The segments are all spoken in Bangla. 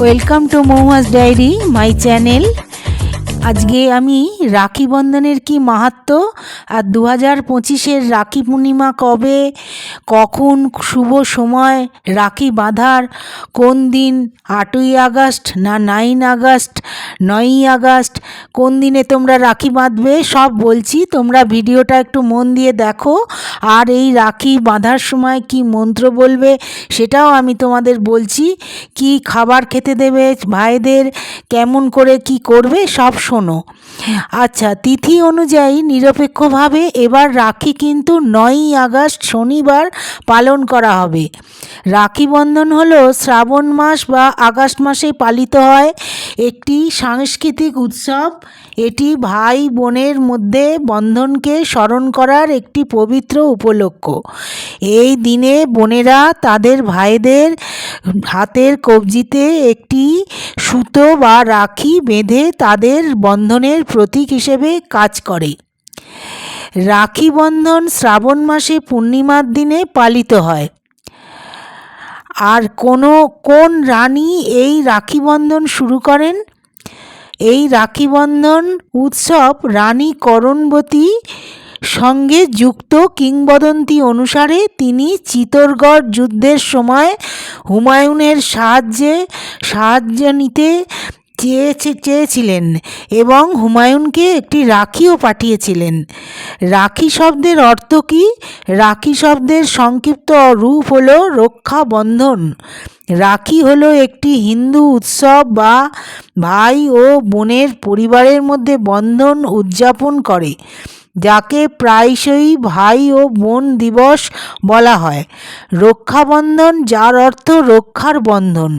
Welcome to Moumas diary my channel আজকে আমি রাখি বন্ধনের কি মাহাত্ম আর দু হাজার পঁচিশের রাখি পূর্ণিমা কবে, কখন শুভ সময়, রাখি বাঁধার কোন দিন, আটই আগস্ট না নাইন আগস্ট নয়ই আগস্ট। কোন দিনে তোমরা রাখি বাঁধবে? সব বলছি। তোমরা ভিডিওটা একটু মন দিয়ে দেখো। আর এই রাখি বাঁধার সময় কি মন্ত্র বলবে, সেটাও আমি তোমাদের বলছি। কি খাবার খেতে দেবে ভাইদের? কেমন করে কি করবে? সব শোনো। আচ্ছা তিথি অনুযায়ী নিরপেক্ষভাবে এবার রাখি কিন্তু নয়ই আগস্ট শনিবার পালন করা হবে। রাখি বন্ধন হলো শ্রাবণ মাস বা আগস্ট মাসে পালিত হয়। একটি সাংস্কৃতিক উৎসব। এটি ভাই বোনের মধ্যে বন্ধনকে স্মরণ করার একটি পবিত্র উপলক্ষ। এই দিনে বোনেরা তাদের ভাইদের হাতের কবজিতে একটি সুতো বা রাখি বেঁধে তাদের বন্ধনের প্রতীক হিসেবে কাজ করে। রাখি বন্ধন শ্রাবণ মাসে পূর্ণিমার দিনে পালিত হয়। আর কোনো, কোন রানী এই রাখি বন্ধন শুরু করেন? এই রাখিবন্ধন উৎসব রানী করণবতী সঙ্গে যুক্ত কিংবদন্তি অনুসারে তিনি চিতরগড় যুদ্ধের সময় হুমায়ুনের সাহায্যে সাহায্য নিতে চেয়েছে, চেয়েছিলেন এবং হুমায়ুনকে একটি রাখিও পাঠিয়েছিলেন। রাখি শব্দের অর্থ কি? রাখি শব্দের সংক্ষিপ্ত রূপ হল রক্ষা বন্ধন রাখি হলো একটি হিন্দু উৎসব বা ভাই ও বোনের পরিবারের মধ্যে বন্ধন উদযাপন করে। যাকে প্রায়শই ভাই ও বোন দিবস বলা হয়। রক্ষাবন্ধন যার অর্থ রক্ষার বন্ধন।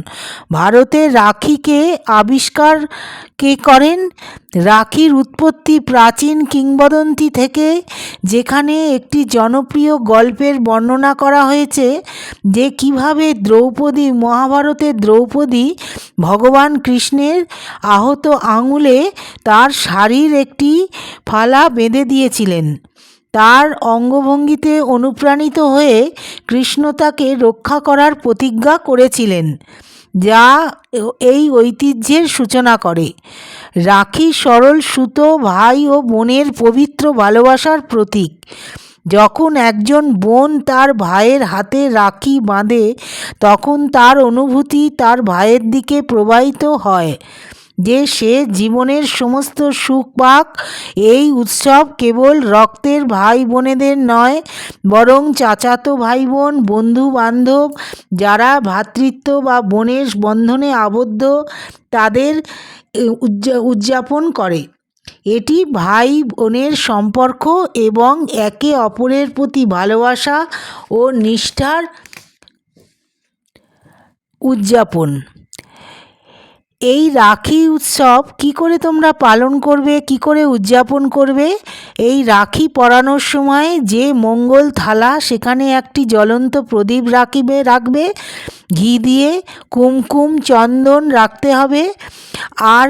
ভারতে রাখিকে আবিষ্কার কে করেন? রাখির উৎপত্তি প্রাচীন কিংবদন্তি থেকে যেখানে একটি জনপ্রিয় গল্পের বর্ণনা করা হয়েছে যে কীভাবে দ্রৌপদী, মহাভারতের দ্রৌপদী ভগবান কৃষ্ণের আহত আঙুলে তার শাড়ির একটি ফালা বেঁধে দিয়েছিলেন। তার অঙ্গভঙ্গিতে অনুপ্রাণিত হয়ে কৃষ্ণ তাকে রক্ষা করার প্রতিজ্ঞা করেছিলেন। যা এই ঐতিহ্যের সূচনা করে। রাখি সরল সুতো ভাই ও বোনের পবিত্র ভালোবাসার প্রতীক। যখন একজন বোন তার ভাইয়ের হাতে রাখি বাঁধে, তখন তার অনুভূতি তার ভাইয়ের দিকে প্রবাহিত হয়। যে সে জীবনের সমস্ত সুখ পাক, এই উৎসব কেবল রক্তের ভাই বোনেদের নয়, বরং চাচাতো ভাই বোন বন্ধু বান্ধব যারা ভ্রাতৃত্ব বা বোনের বন্ধনে আবদ্ধ, তাদের উদযাপন করে। এটি ভাই বোনের সম্পর্ক এবং একে অপরের প্রতি ভালোবাসা ও নিষ্ঠার উদযাপন। এই রাখি উৎসব কি করে তোমরা পালন করবে, কি করে উদযাপন করবে? এই রাখি পরানোর সময় যে মঙ্গল থালা, সেখানে একটি জ্বলন্ত প্রদীপ রাখিবে, রাখবে। ঘি দিয়ে কুমকুম চন্দন রাখতে হবে। আর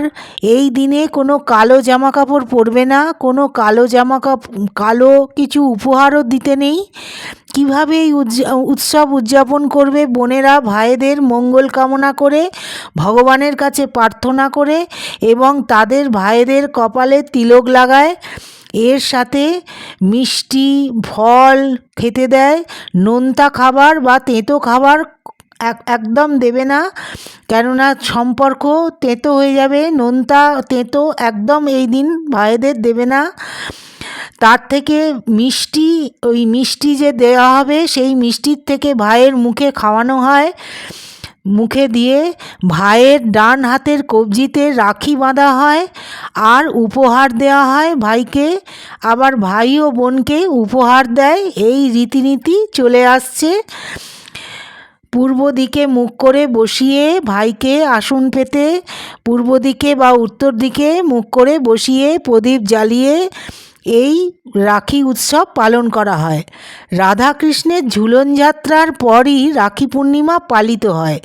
এই দিনে কোনো কালো জামা কাপড় পরবে না, কোনো কালো জামা কাপড় কালো কিছু উপহারও দিতে নেই। কীভাবে এই উৎসব উদযাপন করবে বোনেরা, ভাইদের মঙ্গল কামনা করে, ভগবানের কাছে প্রার্থনা করে এবং তাদের ভাইদের কপালে তিলক লাগায়। এর সাথে মিষ্টি, ফল খেতে দেয়। নোনতা খাবার বা তেঁতো খাবার এক, একদম দেবে না। কেননা সম্পর্ক তেঁতো হয়ে যাবে। নোনতা, তেঁতো একদম এই দিন ভাইদের দেবে না। তার থেকে মিষ্টি, ওই মিষ্টি যে দেওয়া হবে, সেই মিষ্টির থেকে ভাইয়ের মুখে খাওয়ানো হয়। মুখে দিয়ে ভাইয়ের ডান হাতের কবজিতে রাখি বাঁধা হয় আর উপহার দেওয়া হয় ভাইকে। আবার ভাই ও বোনকে উপহার দেয়। এই রীতিনীতি চলে আসছে। পূর্ব দিকে মুখ করে বসিয়ে ভাইকে আসন পেতে, পূর্ব দিকে বা উত্তর দিকে মুখ করে বসিয়ে প্রদীপ জ্বালিয়ে এই রাখি উৎসব পালন করা হয়। রাধাকৃষ্ণের ঝুলন যাত্রার পরই রাখি পূর্ণিমা পালিত হয়।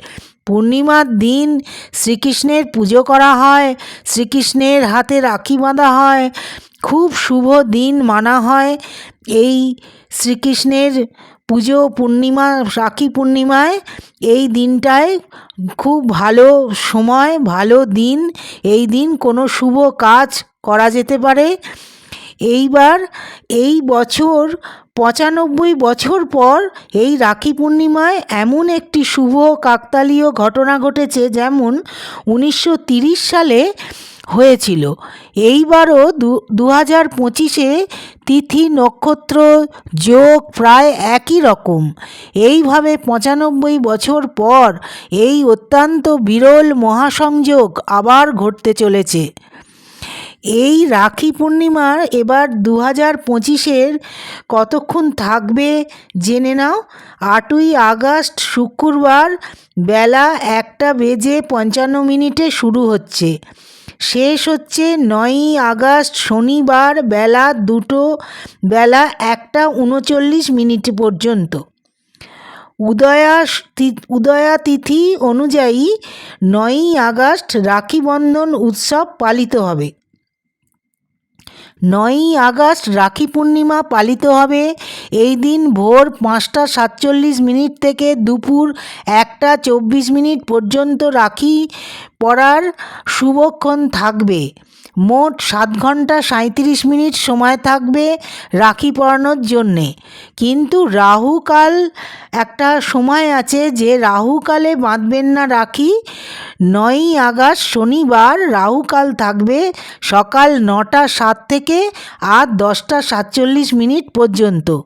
পূর্ণিমার দিন শ্রীকৃষ্ণের পুজো করা হয়, শ্রীকৃষ্ণের হাতে রাখি বাঁধা হয়। খুব শুভ দিন মানা হয়। এই শ্রীকৃষ্ণের পুজো পূর্ণিমা, রাখি পূর্ণিমায় এই দিনটায় খুব ভালো সময়, ভালো দিন। এই দিন কোনো শুভ কাজ করা যেতে পারে। এইবার এই বছর, পঁচানব্বই বছর পর এই রাখি পূর্ণিমায় এমন একটি শুভ কাকতালীয় ঘটনা ঘটেছে যেমন উনিশশো সালে হয়েছিল। এইবারও দু হাজার পঁচিশে তিথি নক্ষত্র যোগ প্রায় একই রকম। এইভাবে পঁচানব্বই বছর পর এই অত্যন্ত বিরল মহাসংযোগ আবার ঘটতে চলেছে। এই রাখি পূর্ণিমার এবার দু হাজার পঁচিশের কতক্ষণ থাকবে জেনে নাও। আটই আগস্ট শুক্রবার বেলা একটা বেজে পঞ্চান্ন মিনিটে শুরু হচ্ছে। শেষ হচ্ছে নয়ই আগস্ট শনিবার বেলা দুটো বেলা একটা উনচল্লিশ মিনিট পর্যন্ত। উদয়া উদয়া তিথি অনুযায়ী নয়ই আগস্ট রাখি বন্ধন উৎসব পালিত হবে। নয়ই আগস্ট রাখি পূর্ণিমা পালিত হবে। এই দিন ভোর পাঁচটা সাতচল্লিশ মিনিট থেকে দুপুর একটা চব্বিশ মিনিট পর্যন্ত রাখি পরার শুভক্ষণ থাকবে। মোট সাত ঘণ্টা সাঁত্রিশ মিনিট সময় থাকবে রাখি পরানোর জন্যে। কিন্তু রাহুকাল একটা সময় আছে যে রাহুকালে বাঁধবেন না রাখি। নয়ই আগস্ট শনিবার রাহুকাল থাকবে সকাল নটা সাত থেকে আর দশটা সাতচল্লিশ মিনিট পর্যন্ত।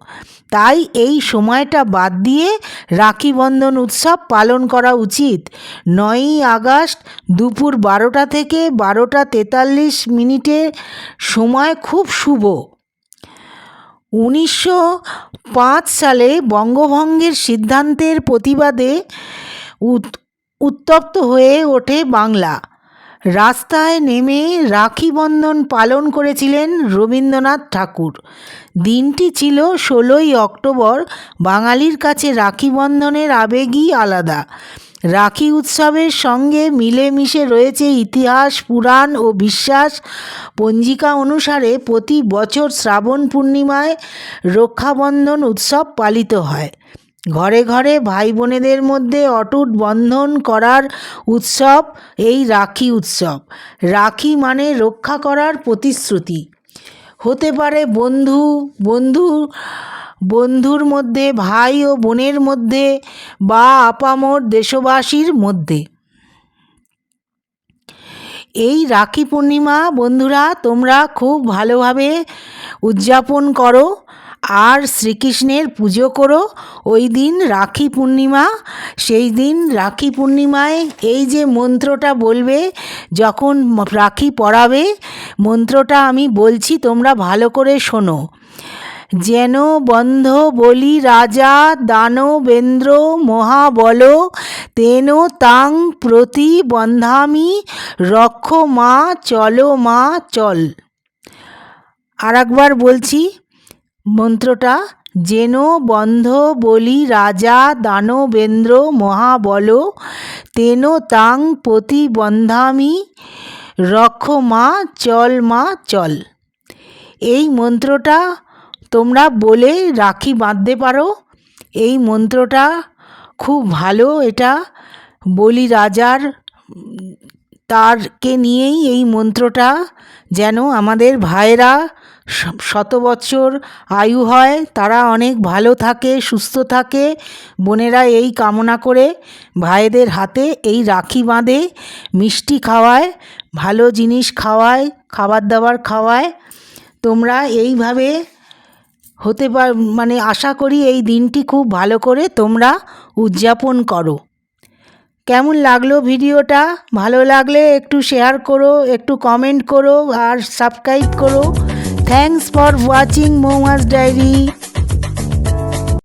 তাই এই সময়টা বাদ দিয়ে রাখি বন্ধন উৎসব পালন করা উচিত। নয়ই আগস্ট দুপুর বারোটা থেকে বারোটা তেতাল্লিশ মিনিটে সময় খুব শুভ। উনিশশো পাঁচ সালে বঙ্গভঙ্গের সিদ্ধান্তের প্রতিবাদে উত- উত্তপ্ত হয়ে ওঠে বাংলা। রাস্তায় নেমে রাখি বন্ধন পালন করেছিলেন রবীন্দ্রনাথ ঠাকুর। দিনটি ছিল ষোলোই অক্টোবর, বাঙালির কাছে রাখি বন্ধনের আবেগই আলাদা। রাখি উৎসবের সঙ্গে মিলেমিশে রয়েছে ইতিহাস, পুরাণ ও বিশ্বাস। পঞ্জিকা অনুসারে প্রতি বছর শ্রাবণ পূর্ণিমায় রক্ষাবন্ধন উৎসব পালিত হয়। ঘরে ঘরে ভাই বোনেদের মধ্যে অটুট বন্ধন করার উৎসব, এই রাখি উৎসব। রাখি মানে রক্ষা করার প্রতিশ্রুতি। হতে পারে বন্ধু বন্ধু, বন্ধুর মধ্যে, ভাই ও বোনের মধ্যে বা আপামর দেশবাসীর মধ্যে। এই রাখি পূর্ণিমা, বন্ধুরা, তোমরা খুব ভালোভাবে উদযাপন করো। আর শ্রীকৃষ্ণের পুজো করো। ওই দিন রাখি পূর্ণিমা, সেই দিন রাখি পূর্ণিমায় এই যে মন্ত্রটা বলবে, যখন রাখি পরাবে মন্ত্রটা আমি বলছি তোমরা ভালো করে শোনো। যেন বন্ধ বলি রাজা, দানবেন্দ্র, মহাবল, তেন তাং প্রতি বন্ধামি, রক্ষ মা, চলো মা, চল। আর একবার বলছি মন্ত্রটা, যেন বন্ধ বলি রাজা দানবেন্দ্র মহাবল, তেন তাং প্রতি বন্ধামি রক্ষ মা চল মা চল। এই মন্ত্রটা তোমরা বলে রাখি বাঁধতে পারো। এই মন্ত্রটা খুব ভালো এটা বলি রাজার তারকে নিয়েই এই মন্ত্রটা যেন আমাদের ভাইরা শত বছর আয়ু হয়, তারা অনেক ভালো থাকে, সুস্থ থাকে। বোনেরা এই কামনা করে ভাইদের হাতে এই রাখি বাঁধে, মিষ্টি খাওয়ায়, ভালো জিনিস খাওয়ায়, খাবার দাবার খাওয়ায়। তোমরা এইভাবে হতে পার মানে আশা করি এই দিনটি খুব ভালো করে তোমরা উদযাপন করো। কেমন লাগল ভিডিওটা? ভালো লাগলে একটু শেয়ার করো, একটু কমেন্ট করো আর সাবস্ক্রাইব করো। Thanks for watching Moumas diary